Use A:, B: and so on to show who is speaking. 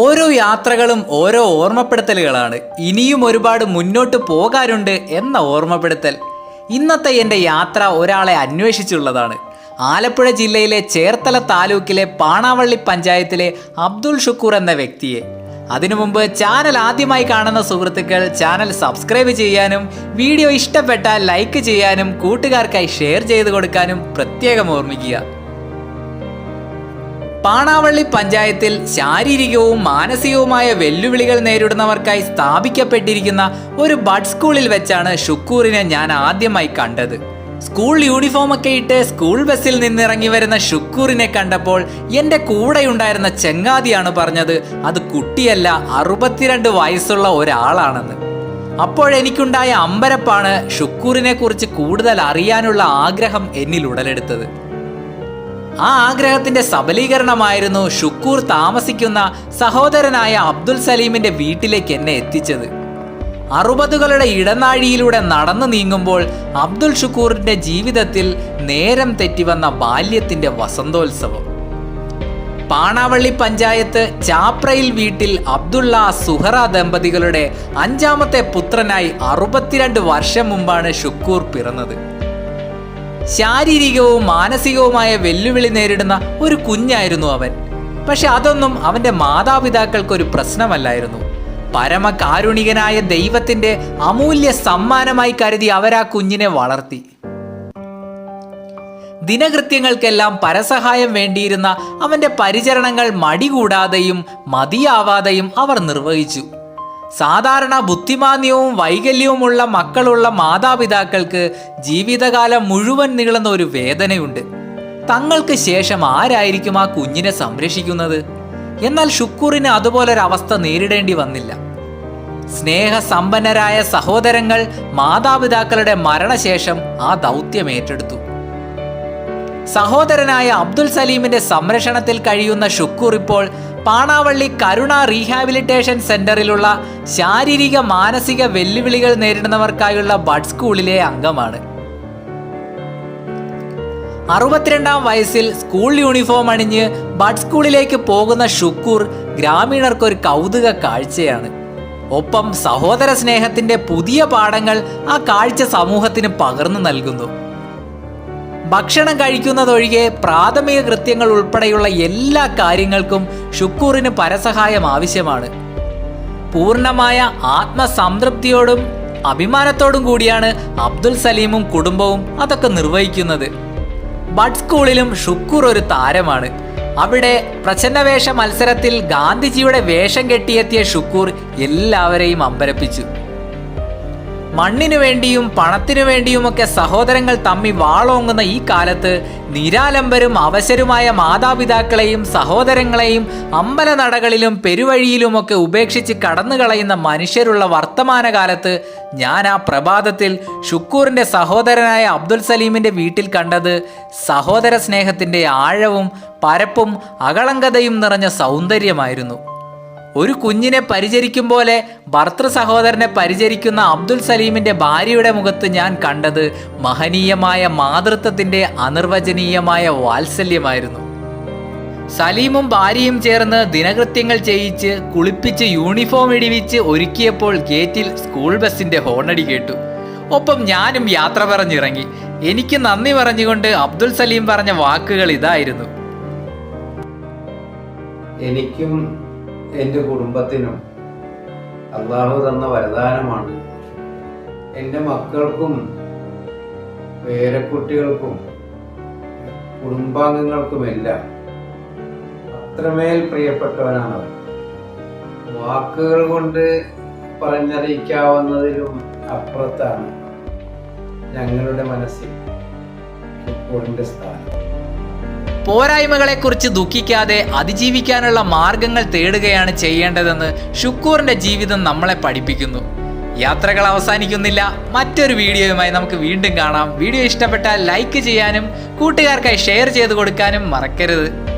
A: ഓരോ യാത്രകളും ഓരോ ഓർമ്മപ്പെടുത്തലുകളാണ്. ഇനിയും ഒരുപാട് മുന്നോട്ട് പോകാനുണ്ട് എന്ന ഓർമ്മപ്പെടുത്തൽ. ഇന്നത്തെ എന്റെ യാത്ര ഒരാളെ അന്വേഷിച്ചുള്ളതാണ്. ആലപ്പുഴ ജില്ലയിലെ ചേർത്തല താലൂക്കിലെ പാണാവള്ളി പഞ്ചായത്തിലെ അബ്ദുൾ ഷുക്കൂർ എന്ന വ്യക്തിയെ. അതിനു മുമ്പ് ചാനൽ ആദ്യമായി കാണുന്ന സുഹൃത്തുക്കൾ ചാനൽ സബ്സ്ക്രൈബ് ചെയ്യാനും വീഡിയോ ഇഷ്ടപ്പെട്ടാൽ ലൈക്ക് ചെയ്യാനും കൂട്ടുകാർക്കായി ഷെയർ ചെയ്ത് കൊടുക്കാനും പ്രത്യേകം ഓർമ്മിക്കുക. പാണാവള്ളി പഞ്ചായത്തിൽ ശാരീരികവും മാനസികവുമായ വെല്ലുവിളികൾ നേരിടുന്നവർക്കായി സ്ഥാപിക്കപ്പെട്ടിരിക്കുന്ന ഒരു ബഡ് സ്കൂളിൽ വെച്ചാണ് ഷുക്കൂറിനെ ഞാൻ ആദ്യമായി കണ്ടത്. സ്കൂൾ യൂണിഫോമൊക്കെ ഇട്ട് സ്കൂൾ ബസ്സിൽ നിന്നിറങ്ങി വരുന്ന ഷുക്കൂറിനെ കണ്ടപ്പോൾ എന്റെ കൂടെയുണ്ടായിരുന്ന ചെങ്ങാതിയാണ് പറഞ്ഞത് അത് കുട്ടിയല്ല അറുപത്തിരണ്ട് വയസ്സുള്ള ഒരാളാണെന്ന്. അപ്പോഴെനിക്കുണ്ടായ അമ്പരപ്പാണ് ഷുക്കൂറിനെ കുറിച്ച് കൂടുതൽ അറിയാനുള്ള ആഗ്രഹം എന്നിൽ ഉടലെടുത്തത്. ആ ആഗ്രഹത്തിന്റെ സബലീകരണമായിരുന്നു ഷുക്കൂർ താമസിക്കുന്ന സഹോദരനായ അബ്ദുൽ സലീമിന്റെ വീട്ടിലേക്ക് എന്നെ എത്തിച്ചത്. അറുപതുകളുടെ ഇടനാഴിയിലൂടെ നടന്നു നീങ്ങുമ്പോൾ അബ്ദുൽ ഷുക്കൂറിന്റെ ജീവിതത്തിൽ നേരം തെറ്റിവന്ന ബാല്യത്തിന്റെ വസന്തോത്സവം. പാണാവള്ളി പഞ്ചായത്ത് ചാപ്രയിൽ വീട്ടിൽ അബ്ദുള്ള സുഹറ ദമ്പതികളുടെ അഞ്ചാമത്തെ പുത്രനായി അറുപത്തിരണ്ട് വർഷം മുമ്പാണ് ഷുക്കൂർ പിറന്നത്. ശാരീരികവും മാനസികവുമായ വെല്ലുവിളി നേരിടുന്ന ഒരു കുഞ്ഞായിരുന്നു അവൻ. പക്ഷെ അതൊന്നും അവന്റെ മാതാപിതാക്കൾക്കൊരു പ്രശ്നമല്ലായിരുന്നു. പരമകാരുണികനായ ദൈവത്തിന്റെ അമൂല്യ സമ്മാനമായി കരുതി അവരാ കുഞ്ഞിനെ വളർത്തി. ദിനകൃത്യങ്ങൾക്കെല്ലാം പരസഹായം വേണ്ടിയിരുന്ന അവന്റെ പരിചരണങ്ങൾ മടികൂടാതെയും മതിയാവാതെയും അവർ നിർവഹിച്ചു. സാധാരണ ബുദ്ധിമാന്യവും വൈകല്യവുമുള്ള മക്കളുള്ള മാതാപിതാക്കൾക്ക് ജീവിതകാലം മുഴുവൻ നീളുന്ന ഒരു വേദനയുണ്ട്. തങ്ങൾക്ക് ശേഷം ആരായിരിക്കും ആ കുഞ്ഞിനെ സംരക്ഷിക്കുന്നത്? എന്നാൽ ഷുക്കൂറിന് അതുപോലൊരവസ്ഥ നേരിടേണ്ടി വന്നില്ല. സ്നേഹസമ്പന്നരായ സഹോദരങ്ങൾ മാതാപിതാക്കളുടെ മരണശേഷം ആ ദൗത്യം ഏറ്റെടുത്തു. സഹോദരനായ അബ്ദുൽ സലീമിന്റെ സംരക്ഷണത്തിൽ കഴിയുന്ന ഷുക്കൂർ ഇപ്പോൾ പാണാവള്ളി കരുണ റീഹാബിലിറ്റേഷൻ സെന്ററിലുള്ള ശാരീരിക മാനസിക വെല്ലുവിളികൾ നേരിടുന്നവർക്കായുള്ള ബഡ് സ്കൂളിലെ അംഗമാണ്. അറുപത്തിരണ്ടാം വയസ്സിൽ സ്കൂൾ യൂണിഫോം അണിഞ്ഞ് ബഡ് സ്കൂളിലേക്ക് പോകുന്ന ഷുക്കൂർ ഗ്രാമീണർക്കൊരു കൗതുക കാഴ്ചയാണ്. ഒപ്പം സഹോദര സ്നേഹത്തിന്റെ പുതിയ പാഠങ്ങൾ ആ കാഴ്ച സമൂഹത്തിന് പകർന്നു നൽകുന്നു. ഭക്ഷണം കഴിക്കുന്നതൊഴികെ പ്രാഥമിക കൃത്യങ്ങൾ ഉൾപ്പെടെയുള്ള എല്ലാ കാര്യങ്ങൾക്കും ഷുക്കൂറിന് പരസഹായം ആവശ്യമാണ്. പൂർണമായ ആത്മസംതൃപ്തിയോടും അഭിമാനത്തോടും കൂടിയാണ് അബ്ദുൽ സലീമും കുടുംബവും അതൊക്കെ നിർവഹിക്കുന്നത്. ബഡ് സ്കൂളിലും ഷുക്കൂർ ഒരു താരമാണ്. അവിടെ പ്രച്ഛന്നവേഷ മത്സരത്തിൽ ഗാന്ധിജിയുടെ വേഷം കെട്ടിയെത്തിയ ഷുക്കൂർ എല്ലാവരെയും അമ്പരപ്പിച്ചു. മണ്ണിനു വേണ്ടിയും പണത്തിനു വേണ്ടിയുമൊക്കെ സഹോദരങ്ങൾ തമ്മി വാളോങ്ങുന്ന ഈ കാലത്ത് നിരാലംബരും അവശരുമായ മാതാപിതാക്കളെയും സഹോദരങ്ങളെയും അമ്പലനടകളിലും പെരുവഴിയിലുമൊക്കെ ഉപേക്ഷിച്ച് കടന്നുകളയുന്ന മനുഷ്യരുള്ള വർത്തമാനകാലത്ത് ഞാൻ ആ പ്രഭാതത്തിൽ ഷുക്കൂറിന്റെ സഹോദരനായ അബ്ദുൽ സലീമിന്റെ വീട്ടിൽ കണ്ടത് സഹോദര സ്നേഹത്തിന്റെ ആഴവും പരപ്പും അകളങ്കതയും നിറഞ്ഞ സൗന്ദര്യമായിരുന്നു. ഒരു കുഞ്ഞിനെ പരിചരിക്കും പോലെ ഭർത്തൃ സഹോദരനെ പരിചരിക്കുന്ന അബ്ദുൽ സലീമിന്റെ ഭാര്യയുടെ മുഖത്ത് ഞാൻ കണ്ടത് മഹനീയമായ മാതൃത്വത്തിന്റെ അനിർവചനീയമായ വാത്സല്യമായിരുന്നു. സലീമും ഭാര്യയും ചേർന്ന് ദിനകൃത്യങ്ങൾ ചെയ്യിച്ച് കുളിപ്പിച്ച് യൂണിഫോം ഇടിവിച്ച് ഒരുക്കിയപ്പോൾ ഗേറ്റിൽ സ്കൂൾ ബസിന്റെ ഹോണടി കേട്ടു. ഒപ്പം ഞാനും യാത്ര പറഞ്ഞിറങ്ങി. എനിക്ക് നന്ദി പറഞ്ഞുകൊണ്ട് അബ്ദുൽ സലീം പറഞ്ഞ വാക്കുകൾ ഇതായിരുന്നു.
B: എനിക്കും എന്റെ കുടുംബത്തിനും അള്ളാഹു തന്ന വരദാനമാണ്. എന്റെ മക്കൾക്കും പേരക്കുട്ടികൾക്കും കുടുംബാംഗങ്ങൾക്കുമെല്ലാം അത്രമേൽ പ്രിയപ്പെട്ടവനാണ് വാക്കുകൾ കൊണ്ട് പറഞ്ഞറിയിക്കാവുന്നതിലും അപ്പുറത്താണ് ഞങ്ങളുടെ മനസ്സിൽ ഇപ്പോഴിന്റെ സ്ഥാനം.
A: പോരായ്മകളെക്കുറിച്ച് ദുഃഖിക്കാതെ അതിജീവിക്കാനുള്ള മാർഗങ്ങൾ തേടുകയാണ് ചെയ്യേണ്ടതെന്ന് ഷുക്കൂറിന്റെ ജീവിതം നമ്മളെ പഠിപ്പിക്കുന്നു. യാത്രകൾ അവസാനിക്കുന്നില്ല. മറ്റൊരു വീഡിയോയുമായി നമുക്ക് വീണ്ടും കാണാം. വീഡിയോ ഇഷ്ടപ്പെട്ടാൽ ലൈക്ക് ചെയ്യാനും കൂട്ടുകാർക്കായി ഷെയർ ചെയ്ത് കൊടുക്കാനും മറക്കരുത്.